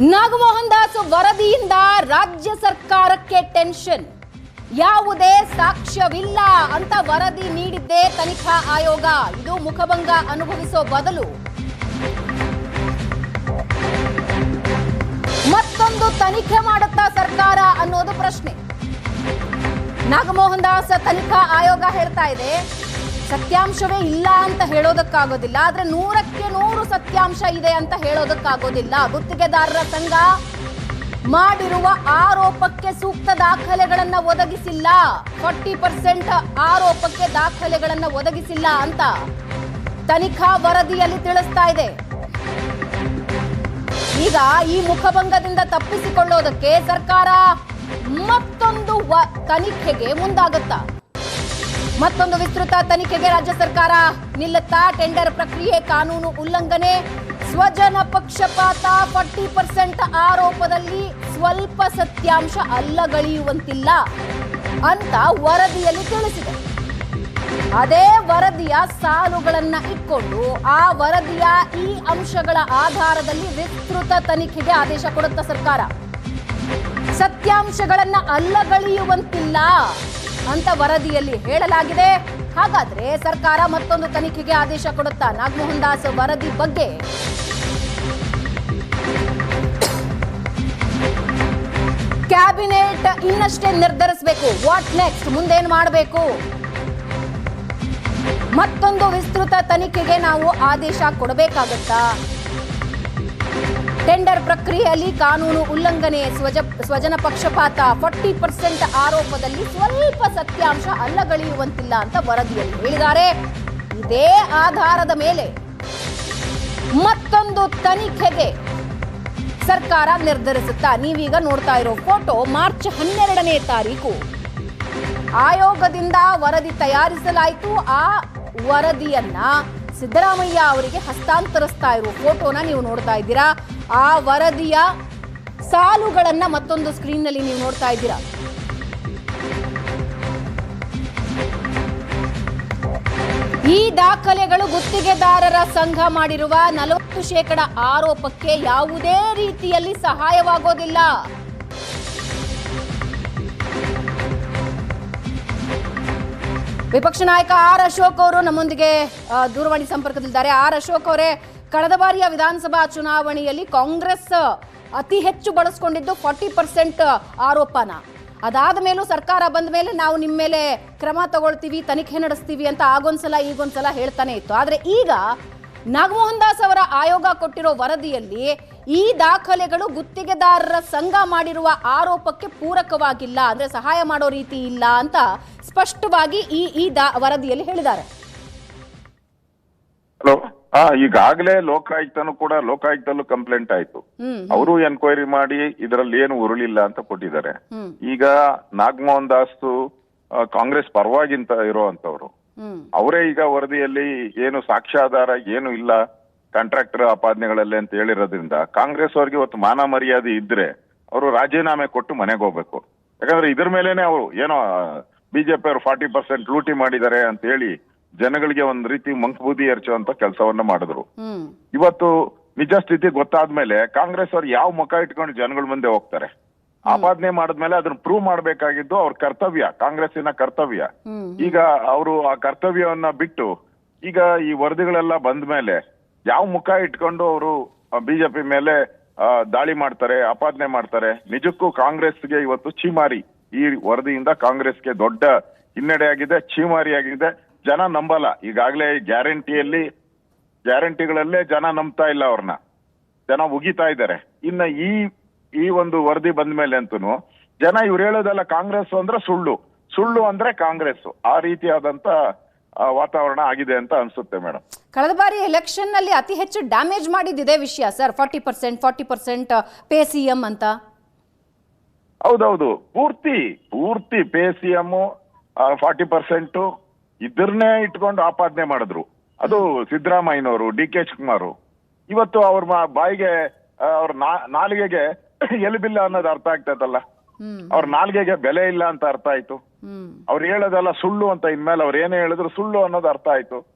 ನಾಗಮೋಹನ್ ದಾಸ್ ವರದಿಯಿಂದ ರಾಜ್ಯ ಸರ್ಕಾರಕ್ಕೆ ಟೆನ್ಷನ್. ಯಾವುದೇ ಸಾಕ್ಷ್ಯವಿಲ್ಲ ಅಂತ ವರದಿ ನೀಡಿದ್ದೇ ತನಿಖಾ ಆಯೋಗ. ಇದು ಮುಖಭಂಗ ಅನುಭವಿಸೋ ಬದಲು. ಮತ್ತೊಂದು ತನಿಖೆ ಮಾಡುತ್ತಾ ಸರ್ಕಾರ ಅನ್ನೋದು ಪ್ರಶ್ನೆ. ನಾಗಮೋಹನ್ ದಾಸ್ ತನಿಖಾ ಆಯೋಗ ಹೇಳ್ತಾ ಇದೆ ಸತ್ಯಾಂಶವೇ ಇಲ್ಲ ಅಂತ ಹೇಳೋದಕ್ಕಾಗೋದಿಲ್ಲ, ಆದ್ರೆ ನೂರಕ್ಕೆ ನೂರು ಸತ್ಯಾಂಶ ಇದೆ ಅಂತ ಹೇಳೋದಕ್ಕಾಗೋದಿಲ್ಲ. ಗುತ್ತಿಗೆದಾರರ ಸಂಘ ಮಾಡಿರುವ ಆರೋಪಕ್ಕೆ ಸೂಕ್ತ ದಾಖಲೆಗಳನ್ನ ಒದಗಿಸಿಲ್ಲ. ಫಾರ್ಟಿ ಪರ್ಸೆಂಟ್ ಆರೋಪಕ್ಕೆ ದಾಖಲೆಗಳನ್ನ ಒದಗಿಸಿಲ್ಲ ಅಂತ ತನಿಖಾ ವರದಿಯಲ್ಲಿ ತಿಳಿಸ್ತಾ ಇದೆ. ಈಗ ಈ ಮುಖಭಂಗದಿಂದ ತಪ್ಪಿಸಿಕೊಳ್ಳೋದಕ್ಕೆ ಸರ್ಕಾರ ಮತ್ತೊಂದು ತನಿಖೆಗೆ ಮುಂದಾಗುತ್ತಾ? ಮತ್ತೊಂದು ವಿಸ್ತೃತ ತನಿಖೆಗೆ ರಾಜ್ಯ ಸರ್ಕಾರ ನಿಲ್ಲುತ್ತಾ ಟೆಂಡರ್ ಪ್ರಕ್ರಿಯೆ ಕಾನೂನು ಉಲ್ಲಂಘನೆ. ಸ್ವಜನ ಪಕ್ಷಪಾತ ಫಾರ್ಟಿ ಪರ್ಸೆಂಟ್ ಆರೋಪದಲ್ಲಿ ಸ್ವಲ್ಪ ಸತ್ಯಾಂಶ ಅಲ್ಲಗಳೆಯುವಂತಿಲ್ಲ ಅಂತ ವರದಿಯಲ್ಲಿ ತಿಳಿಸಿದೆ. ಅದೇ ವರದಿಯ ಸಾಲುಗಳನ್ನ ಇಟ್ಕೊಂಡು ಆ ವರದಿಯ ಈ ಅಂಶಗಳ ಆಧಾರದಲ್ಲಿ ವಿಸ್ತೃತ ತನಿಖೆಗೆ ಆದೇಶ ಕೊಡುತ್ತ ಸರ್ಕಾರ. ಸತ್ಯಾಂಶಗಳನ್ನ ಅಲ್ಲಗಳೆಯುವಂತಿಲ್ಲ ಅಂತ ವರದಿಯಲ್ಲಿ ಹೇಳಲಾಗಿದೆ. ಹಾಗಾದ್ರೆ ಸರ್ಕಾರ ಮತ್ತೊಂದು ತನಿಖೆಗೆ ಆದೇಶ ಕೊಡುತ್ತಾ ನಾಗಮೋಹನ್ ದಾಸ್ ವರದಿ ಬಗ್ಗೆ? ಕ್ಯಾಬಿನೆಟ್ ಇನ್ನಷ್ಟೇ ನಿರ್ಧರಿಸಬೇಕು. ವಾಟ್ ನೆಕ್ಸ್ಟ್ ಮುಂದೇನು ಮಾಡಬೇಕು? ಮತ್ತೊಂದು ವಿಸ್ತೃತ ತನಿಖೆಗೆ ನಾವು ಆದೇಶ ಕೊಡಬೇಕಾಗತ್ತಾ? ಟೆಂಡರ್ ಪ್ರಕ್ರಿಯೆಯಲ್ಲಿ ಕಾನೂನು ಉಲ್ಲಂಘನೆ, ಸ್ವಜ, ಸ್ವಜನ ಪಕ್ಷಪಾತ, ಫಾರ್ಟಿ ಪರ್ಸೆಂಟ್ ಆರೋಪದಲ್ಲಿ ಸ್ವಲ್ಪ ಸತ್ಯಾಂಶ ಅಲ್ಲಗಳೆಯುವಂತಿಲ್ಲ ಅಂತ ವರದಿಯಲ್ಲಿ ಹೇಳಿದ್ದಾರೆ. ಇದೇ ಆಧಾರದ ಮೇಲೆ ಮತ್ತೊಂದು ತನಿಖೆಗೆ ಸರ್ಕಾರ ನಿರ್ಧರಿಸುತ್ತಾ ನೀವೀಗ ನೋಡ್ತಾ ಇರೋ ಫೋಟೋ ಮಾರ್ಚ್ ಹನ್ನೆರಡನೇ ತಾರೀಕು. ಆಯೋಗದಿಂದ ವರದಿ ತಯಾರಿಸಲಾಯಿತು. ಆ ವರದಿಯನ್ನ ಸಿದ್ದರಾಮಯ್ಯ ಅವರಿಗೆ ಹಸ್ತಾಂತರಿಸ್ತಾ ಇರುವ ಫೋಟೋನ ನೀವು ನೋಡ್ತಾ ಇದ್ದೀರಾ? ಆ ವರದಿಯ ಸಾಲುಗಳನ್ನ ಮತ್ತೊಂದು ಸ್ಕ್ರೀನ್ನಲ್ಲಿ ನೀವು ನೋಡ್ತಾ ಇದ್ದೀರಾ. ಈ ದಾಖಲೆಗಳು ಗುತ್ತಿಗೆದಾರರ ಸಂಘ ಮಾಡಿರುವ ನಲವತ್ತು ಶೇಕಡ ಆರೋಪಕ್ಕೆ ಯಾವುದೇ ರೀತಿಯಲ್ಲಿ ಸಹಾಯವಾಗೋದಿಲ್ಲ. ವಿಪಕ್ಷ ನಾಯಕ ಆರ್ ಅಶೋಕ್ ಅವರು ನಮ್ಮೊಂದಿಗೆ ದೂರವಾಣಿ ಸಂಪರ್ಕದಲ್ಲಿದ್ದಾರೆ. ಆರ್ ಅಶೋಕ್ ಅವರೇ ಕಳೆದ ಬಾರಿಯ ವಿಧಾನಸಭಾ ಚುನಾವಣೆಯಲ್ಲಿ ಕಾಂಗ್ರೆಸ್ ಅತಿ ಹೆಚ್ಚು ಬಳಸ್ಕೊಂಡಿದ್ದು ಫಾರ್ಟಿ ಪರ್ಸೆಂಟ್ ಆರೋಪನ. ಅದಾದ ಮೇಲೂ ಸರ್ಕಾರ ಬಂದ ಮೇಲೆ ನಾವು ನಿಮ್ಮ ಮೇಲೆ ಕ್ರಮ ತಗೊಳ್ತೀವಿ, ತನಿಖೆ ನಡೆಸ್ತೀವಿ ಅಂತ ಆಗೊಂದ್ಸಲ ಈಗೊಂದ್ಸಲ ಹೇಳ್ತಾನೆ ಇತ್ತು. ಆದರೆ ಈಗ ನಾಗಮೋಹನ್ ದಾಸ್ ಅವರ ಆಯೋಗ ಕೊಟ್ಟಿರೋ ವರದಿಯಲ್ಲಿ ಈ ದಾಖಲೆಗಳು ಗುತ್ತಿಗೆದಾರರ ಸಂಘ ಮಾಡಿರುವ ಆರೋಪಕ್ಕೆ ಪೂರಕವಾಗಿಲ್ಲ, ಅಂದ್ರೆ ಸಹಾಯ ಮಾಡೋ ರೀತಿ ಇಲ್ಲ ಅಂತ ಸ್ಪಷ್ಟವಾಗಿ ಈ ಈ ದಾ, ವರದಿಯಲ್ಲಿ ಹೇಳಿದ್ದಾರೆ. ಹಾ ಈಗಾಗಲೇ ಲೋಕಾಯುಕ್ತನು ಕೂಡ ಲೋಕಾಯುಕ್ತಲ್ಲೂ ಕಂಪ್ಲೇಂಟ್ ಆಯ್ತು. ಅವರು ಎನ್ಕ್ವೈರಿ ಮಾಡಿ ಇದರಲ್ಲಿ ಏನು ಉರುಳಿಲ್ಲ ಅಂತ ಕೊಟ್ಟಿದ್ದಾರೆ. ಈಗ ನಾಗಮೋಹನ್ ದಾಸ್ ಕಾಂಗ್ರೆಸ್ ಪರವಾಗಿಂತ ಇರುವಂತವ್ರು ಅವರೇ ಈಗ ವರದಿಯಲ್ಲಿ ಏನು ಸಾಕ್ಷ್ಯಾಧಾರ ಏನು ಇಲ್ಲ ಕಾಂಟ್ರಾಕ್ಟರ್ ಅಪಾದನೆಗಳಲ್ಲಿ ಅಂತ ಹೇಳಿರೋದ್ರಿಂದ ಕಾಂಗ್ರೆಸ್ ಅವ್ರಿಗೆ ಇವತ್ತು ಮಾನ ಮರ್ಯಾದೆ ಇದ್ರೆ ಅವರು ರಾಜೀನಾಮೆ ಕೊಟ್ಟು ಮನೆಗೆ ಹೋಗ್ಬೇಕು. ಯಾಕಂದ್ರೆ ಇದ್ರ ಮೇಲೇನೆ ಅವರು ಏನೋ ಬಿಜೆಪಿ ಅವರು ಫಾರ್ಟಿ ಪರ್ಸೆಂಟ್ ಲೂಟಿ ಮಾಡಿದ್ದಾರೆ ಅಂತ ಹೇಳಿ ಜನಗಳಿಗೆ ಒಂದ್ ರೀತಿ ಮಂಕಬೂದಿ ಎರಚುವಂತ ಕೆಲಸವನ್ನ ಮಾಡಿದ್ರು. ಇವತ್ತು ನಿಜ ಸ್ಥಿತಿ ಗೊತ್ತಾದ್ಮೇಲೆ ಕಾಂಗ್ರೆಸ್ ಅವ್ರು ಯಾವ ಮುಖ ಇಟ್ಕೊಂಡು ಜನಗಳ ಮುಂದೆ ಹೋಗ್ತಾರೆ? ಆಪಾದನೆ ಮಾಡಿದ್ಮೇಲೆ ಅದನ್ನ ಪ್ರೂವ್ ಮಾಡ್ಬೇಕಾಗಿದ್ದು ಅವ್ರ ಕರ್ತವ್ಯ ಕಾಂಗ್ರೆಸ್ಸಿನ ಕರ್ತವ್ಯ. ಈಗ ಅವರು ಆ ಕರ್ತವ್ಯವನ್ನ ಬಿಟ್ಟು ಈಗ ಈ ವರದಿಗಳೆಲ್ಲ ಬಂದ ಮೇಲೆ ಯಾವ ಮುಖ ಇಟ್ಕೊಂಡು ಅವರು ಬಿಜೆಪಿ ಮೇಲೆ ದಾಳಿ ಮಾಡ್ತಾರೆ ಆಪಾದನೆ ಮಾಡ್ತಾರೆ? ನಿಜಕ್ಕೂ ಕಾಂಗ್ರೆಸ್ಗೆ ಇವತ್ತು ಚೀಮಾರಿ ಈ ವರದಿಯಿಂದ ಕಾಂಗ್ರೆಸ್ಗೆ ದೊಡ್ಡ ಹಿನ್ನಡೆಯಾಗಿದೆ ಚೀಮಾರಿಯಾಗಿದೆ ಆಗಿದೆ. ಜನ ನಂಬಲ್ಲ. ಈಗಾಗಲೇ ಗ್ಯಾರಂಟಿಯಲ್ಲಿ ಗ್ಯಾರಂಟಿಗಳಲ್ಲೇ ಜನ ನಂಬ್ತಾ ಇಲ್ಲ ಅವ್ರನ್ನ. ಜನ ಉಗಿತಾ ಇದ್ದಾರೆ. ಇನ್ನ ಈ ಈ ಒಂದು ವರದಿ ಬಂದ ಮೇಲೆ ಅಂತೂ ಜನ ಇವ್ರು ಹೇಳೋದಲ್ಲ ಕಾಂಗ್ರೆಸ್ ಅಂದ್ರೆ ಸುಳ್ಳು. ಸುಳ್ಳು ಅಂದ್ರೆ ಕಾಂಗ್ರೆಸ್ ಆ ರೀತಿಯಾದಂತ ವಾತಾವರಣ ಆಗಿದೆ ಅಂತ ಅನ್ಸುತ್ತೆ ಮೇಡಮ್ ಕಳೆದ ಬಾರಿ ಎಲೆಕ್ಷನ್ನಲ್ಲಿ ಅತಿ ಹೆಚ್ಚು ಡ್ಯಾಮೇಜ್ ಮಾಡಿದ್ದಿದೆ ವಿಷಯ sir forty percent forty percent pay C M ಅಂತ. ಹೌದೌದು. ಪೂರ್ತಿ ಪೂರ್ತಿ pay C M forty percent ಇದ್ರನ್ನೇ ಇಟ್ಕೊಂಡು ಆಪಾದನೆ ಮಾಡಿದ್ರು. ಅದು ಸಿದ್ದರಾಮಯ್ಯನವರು ಡಿ ಕೆ ಶಿವಕುಮಾರ್. ಇವತ್ತು ಅವ್ರ ಬಾಯಿಗೆ ಅವ್ರ ನಾ- ನಾಲಿಗೆಗೆ ಎಲುಬಿಲ್ಲ ಅನ್ನೋದು ಅರ್ಥ ಆಗ್ತೈತಲ್ಲ ಅವ್ರ ನಾಲ್ಗೆಗೆ ಬೆಲೆ ಇಲ್ಲ ಅಂತ ಅರ್ಥ ಆಯ್ತು. ಅವ್ರು ಹೇಳೋದೆಲ್ಲ ಸುಳ್ಳು ಅಂತ ಇನ್ಮೇಲೆ ಅವ್ರು ಏನೇ ಹೇಳಿದ್ರು ಸುಳ್ಳು ಅನ್ನೋದು ಅರ್ಥ ಆಯ್ತು.